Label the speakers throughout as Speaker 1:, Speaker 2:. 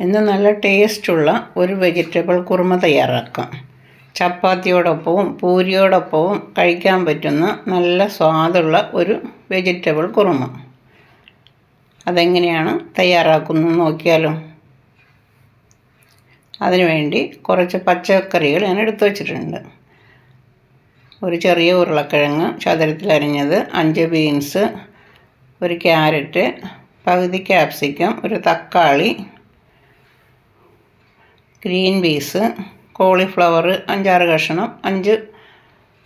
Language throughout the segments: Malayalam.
Speaker 1: ഇന്ന് നല്ല ടേസ്റ്റുള്ള ഒരു വെജിറ്റബിൾ കുറുമ തയ്യാറാക്കാം. ചപ്പാത്തിയോടൊപ്പവും പൂരിയോടൊപ്പവും കഴിക്കാൻ പറ്റുന്ന നല്ല സ്വാദുള്ള ഒരു വെജിറ്റബിൾ കുറുമ. അതെങ്ങനെയാണ് തയ്യാറാക്കുന്നത് നോക്കിയാലോ. അതിനുവേണ്ടി കുറച്ച് പച്ചക്കറികൾ ഞാൻ എടുത്തു വച്ചിട്ടുണ്ട്. ഒരു ചെറിയ ഉരുളക്കിഴങ്ങ് ചതുരത്തിൽ അരിഞ്ഞത് അഞ്ച് ബീൻസ് ഒരു ക്യാരറ്റ് പകുതി ക്യാപ്സിക്കം ഒരു തക്കാളി ഗ്രീൻ പീസ് കോളിഫ്ലവർ അഞ്ചാറ് കഷ്ണം അഞ്ച്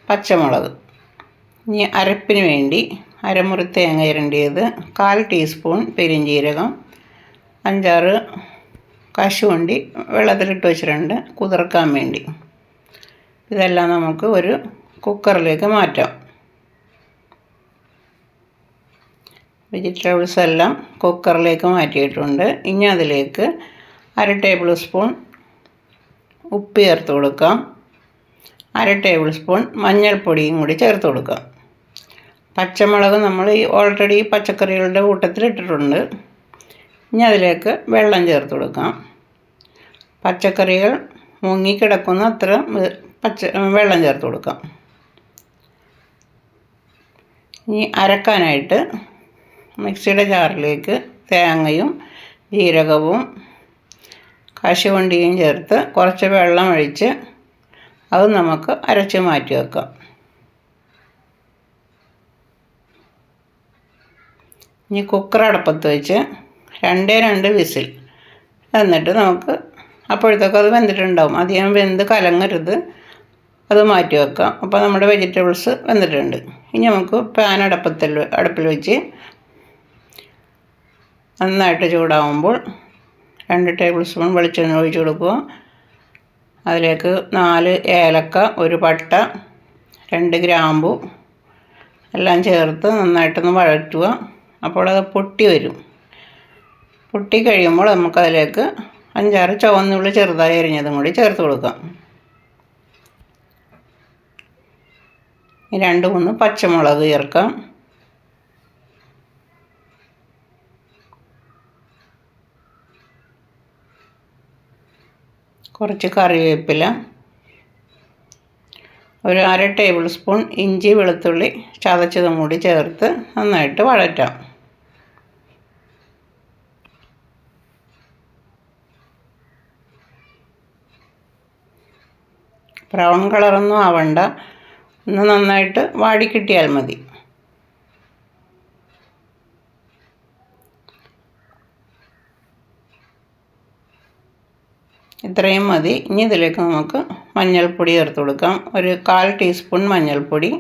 Speaker 1: പച്ചമുളക്. ഇനി അരപ്പിന് വേണ്ടി അരമുറി തേങ്ങ ഇരണ്ടിയത് കാൽ ടീസ്പൂൺ പെരിഞ്ജീരകം അഞ്ചാറ് കശുവണ്ടി വെള്ളത്തിലിട്ട് വെച്ചിട്ടുണ്ട് കുതിർക്കാൻ വേണ്ടി. ഇതെല്ലാം നമുക്ക് ഒരു കുക്കറിലേക്ക് മാറ്റാം. വെജിറ്റബിൾസ് എല്ലാം കുക്കറിലേക്ക് മാറ്റിയിട്ടുണ്ട്. ഇനി അതിലേക്ക് അര ടേബിൾ സ്പൂൺ ഉപ്പ് ചേർത്ത് കൊടുക്കാം. അര ടേബിൾ സ്പൂൺ മഞ്ഞൾപ്പൊടിയും കൂടി ചേർത്ത് കൊടുക്കാം. പച്ചമുളക് നമ്മൾ ഈ ഓൾറെഡി പച്ചക്കറികളുടെ കൂട്ടത്തിൽ ഇട്ടിട്ടുണ്ട്. ഇനി അതിലേക്ക് വെള്ളം ചേർത്ത് കൊടുക്കാം. പച്ചക്കറികൾ മുങ്ങിക്കിടക്കുന്ന അത്ര പച്ച വെള്ളം ചേർത്ത് കൊടുക്കാം. ഇനി അരക്കാനായിട്ട് മിക്സിയുടെ ജാറിലേക്ക് തേങ്ങയും ജീരകവും കശുവണ്ടിയും ചേർത്ത് കുറച്ച് വെള്ളം ഒഴിച്ച് അത് നമുക്ക് അരച്ച് മാറ്റി വെക്കാം. ഇനി കുക്കർ അടപ്പത്ത് വെച്ച് രണ്ടേ രണ്ട് വിസിൽ. എന്നിട്ട് നമുക്ക് അപ്പോഴത്തേക്കും അത് വെന്തിട്ടുണ്ടാവും. അധികം വെന്ത് കലങ്ങരുത്. അത് മാറ്റി വെക്കാം. അപ്പോൾ നമ്മുടെ വെജിറ്റബിൾസ് വെന്തിട്ടുണ്ട്. ഇനി നമുക്ക് പാൻ അടപ്പത്തിൽ അടുപ്പിൽ വെച്ച് നന്നായിട്ട് ചൂടാവുമ്പോൾ രണ്ട് ടേബിൾ സ്പൂൺ വെളിച്ചെണ്ണ ഒഴിച്ച് കൊടുക്കുക. അതിലേക്ക് നാല് ഏലക്ക ഒരു പട്ട രണ്ട് ഗ്രാമ്പു എല്ലാം ചേർത്ത് നന്നായിട്ടൊന്ന് വഴറ്റുക. അപ്പോൾ അത് പൊട്ടി വരും. പൊട്ടി കഴിയുമ്പോൾ നമുക്കതിലേക്ക് അഞ്ചാറ് ചുവന്നുള്ളി ചെറുതായി അരിഞ്ഞതും കൂടി ചേർത്ത് കൊടുക്കാം. രണ്ട് മൂന്ന് പച്ചമുളക് ചേർക്കാം. കുറച്ച് കറിവേപ്പില ഒരു അര ടേബിൾ സ്പൂൺ ഇഞ്ചി വെളുത്തുള്ളി ചതച്ചതും കൂടി ചേർത്ത് നന്നായിട്ട് വഴറ്റാം. ബ്രൗൺ കളറൊന്നും ആവണ്ട. ഒന്ന് നന്നായിട്ട് വാടിക്കിട്ടിയാൽ മതി. ഇത്രയും മതി. ഇനി ഇതിലേക്ക് നമുക്ക് മഞ്ഞൾപ്പൊടി ചേർത്ത് കൊടുക്കാം. ഒരു കാൽ ടീസ്പൂൺ മഞ്ഞൾപ്പൊടി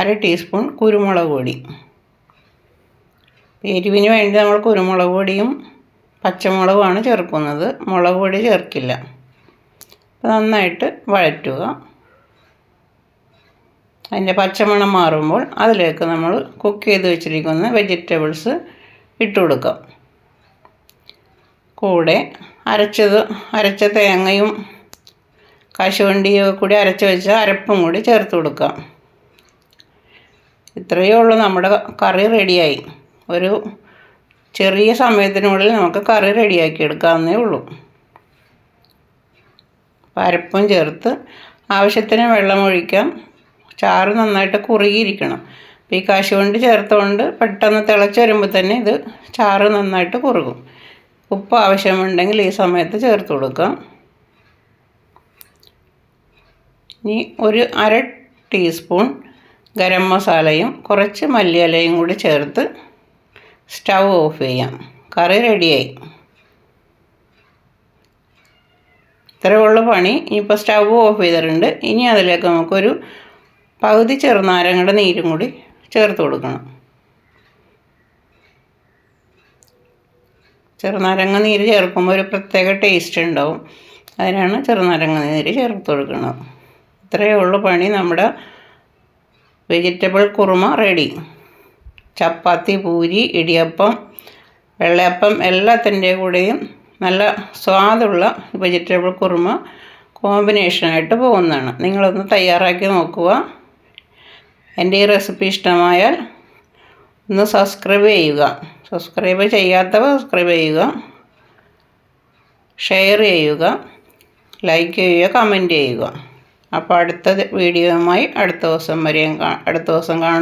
Speaker 1: അര ടീസ്പൂൺ കുരുമുളക് പൊടി. എരിവിന് വേണ്ടി നമ്മൾ കുരുമുളക് പൊടിയും പച്ചമുളകുമാണ് ചേർക്കുന്നത്. മുളക് പൊടി ചേർക്കില്ല. നന്നായിട്ട് വഴറ്റുക. അതിന്റെ പച്ചമണം മാറുമ്പോൾ അതിലേക്ക് നമ്മൾ കുക്ക് ചെയ്ത് വെച്ചിരിക്കുന്ന വെജിറ്റബിൾസ് ഇട്ട് കൊടുക്കാം. കൂടെ അരച്ചത് അരച്ച തേങ്ങയും കശുവണ്ടിയും കൂടി അരച്ച് വെച്ച അരപ്പും കൂടി ചേർത്ത് കൊടുക്കാം ഇത്രയേ ഉള്ളൂ നമ്മുടെ കറി റെഡിയായി. ഒരു ചെറിയ സമയത്തിനുള്ളിൽ നമുക്ക് കറി റെഡിയാക്കി എടുക്കാവുന്നേ ഉള്ളൂ. അരപ്പും ചേർത്ത് ആവശ്യത്തിന് വെള്ളം ഒഴിക്കാം. ചാറ് നന്നായിട്ട് കുറുകിയിരിക്കണം. അപ്പോൾ ഈ കശുവണ്ടി ചേർത്തുകൊണ്ട് പെട്ടെന്ന് തിളച്ച് വരുമ്പോൾ തന്നെ ഇത് ചാറ് നന്നായിട്ട് കുറുകും. ഉപ്പ് ആവശ്യമുണ്ടെങ്കിൽ ഈ സമയത്ത് ചേർത്ത് കൊടുക്കാം. ഇനി ഒരു അര ടീസ്പൂൺ ഗരം മസാലയും കുറച്ച് മല്ലിയിലയും കൂടി ചേർത്ത് സ്റ്റൗ ഓഫ് ചെയ്യാം. കറി റെഡിയായി. ഇത്രയുള്ള പണി. ഇനിയിപ്പോൾ സ്റ്റൗ ഓഫ് ചെയ്തിട്ടുണ്ട്. ഇനി അതിലേക്ക് നമുക്കൊരു പകുതി ചെറുനാരങ്ങയുടെ നീരും കൂടി ചേർത്ത് കൊടുക്കണം. ചെറുനാരങ്ങ നീര് ചേർക്കുമ്പോൾ ഒരു പ്രത്യേക ടേസ്റ്റ് ഉണ്ടാവും. അതിനാണ് ചെറുനാരങ്ങ നീര് ചേർത്ത് കൊടുക്കുന്നത്. ഇത്രയേ ഉള്ളൂ പണി. നമ്മുടെ വെജിറ്റബിൾ കുറുമ റെഡി ചപ്പാത്തി പൂരി ഇടിയപ്പം വെള്ളയപ്പം എല്ലാത്തിന്റെ കൂടെയും നല്ല സ്വാദുള്ള വെജിറ്റബിൾ കുറുമ കോമ്പിനേഷനായിട്ട് പോകുന്നതാണ്. നിങ്ങളൊന്ന് തയ്യാറാക്കി നോക്കുക. എന്റെ ഈ റെസിപ്പി ഇഷ്ടമായാൽ ഒന്ന് സബ്സ്ക്രൈബ് ചെയ്യുക. സബ്സ്ക്രൈബ് ചെയ്യാത്തവ സബ്സ്ക്രൈബ് ചെയ്യുക. ഷെയർ ചെയ്യുക. ലൈക്ക് ചെയ്യുക കമന്റ് ചെയ്യുക. അപ്പോൾ അടുത്ത വീഡിയോയുമായി അടുത്ത ദിവസം വരെയും അടുത്ത ദിവസം കാണാം.